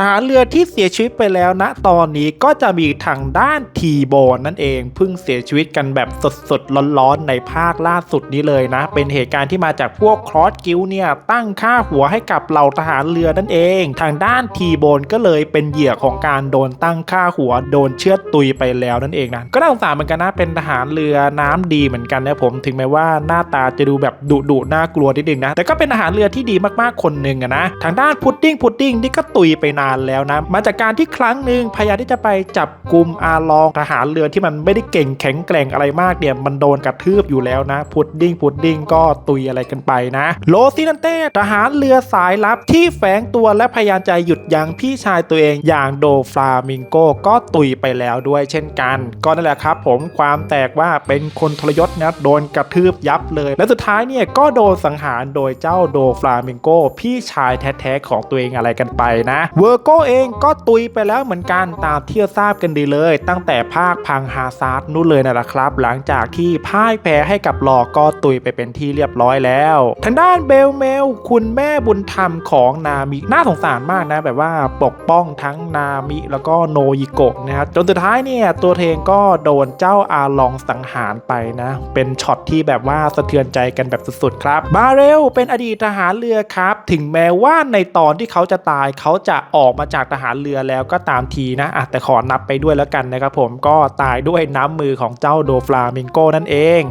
ทหารเรือที่เสียชีวิตไปแล้วนะตอนนี้ก็จะมีทางด้านทีโบนนั่นเองเพิ่งเสียชีวิตกันแบบสดๆร้อนๆในภาคล่าสุดนี้เลยนะ เป็นเหตุการณ์ที่มาจากพวกครอสกิลเนี่ยตั้งค่าหัวให้กับเหล่าทหารเรือนั่นเอง ทางด้านทีโบนก็เลยเป็นเหยื่อของการโดนตั้งค่าหัวโดนเชือดตุยไปแล้วนั่นเองนะก็น่าสงสารเหมือนกันนะเป็นทหารเรือน้ำดีเหมือนกันนะผมถึงแม้ว่าหน้าตาจะดูแบบดุดุๆน่ากลัวนิดนึงนะแต่ก็เป็นทหารเรือที่ดีมากๆคนหนึ่งนะทางด้านพุดดิ้งพุดดิ้งนี่ก็ตุยไปนานแล้วนะ มาจากการที่ครั้งหนึ่งพยายามที่จะไปจับกลุ่มอาลองทหารเรือที่มันไม่ได้เก่งแข็งแกร่งอะไรมากเนี่ยมันโดนกระทืบอยู่แล้วนะ พุดดิ้งพุดดิ้งก็ตุยอะไรกันไปนะ โลซินันเต้ทหารเรือสายลับที่แฝงตัวและพยายามจะหยุดยั้งพี่ชายตัวเองอย่างโดฟลามิงโกก็ตุยไปแล้วด้วยเช่นกัน ก็นั่นแหละครับ ผมความแตกว่าเป็นคนทรยศนะโดนกระทืบยับเลย และสุดท้ายเนี่ยก็โดนสังหารโดยเจ้าโดฟลามิงโกพี่ชายแท้ๆของตัวเองอะไรกันไปนะเวอร์โกเองก็ตุยไปแล้วเหมือนกันตามที่ทราบกันดีเลย ตั้งแต่ภาคพังฮาซาร์ดนู่นเลยนะละครับ หลังจากที่พ่ายแพ้ให้กับหลอกก็ตุยไปเป็นที่เรียบร้อยแล้วทางด้านเบลเมล คุณแม่บุญธรรมของนามิน่าสงสารมากนะ แบบว่าปกป้องทั้งนามิแล้วก็โนยิโกะนะครับจนสุดท้ายเนี่ยตัวเทงก็โดนเจ้าอาลองสังหารไปนะ เป็นช็อตที่แบบว่าสะเทือนใจกันแบบสุดๆครับบาเรลเป็นอดีตทหารเรือครับ ถึงแม้ว่าในตอนที่เขาจะตายเขาจะออกมาจากทหารเรือแล้วก็ตามทีนะอะแต่ขอนับไปด้วยแล้วกันนะครับผมก็ตายด้วยน้ำมือของเจ้าโดฟลามิงโกนั่นเอง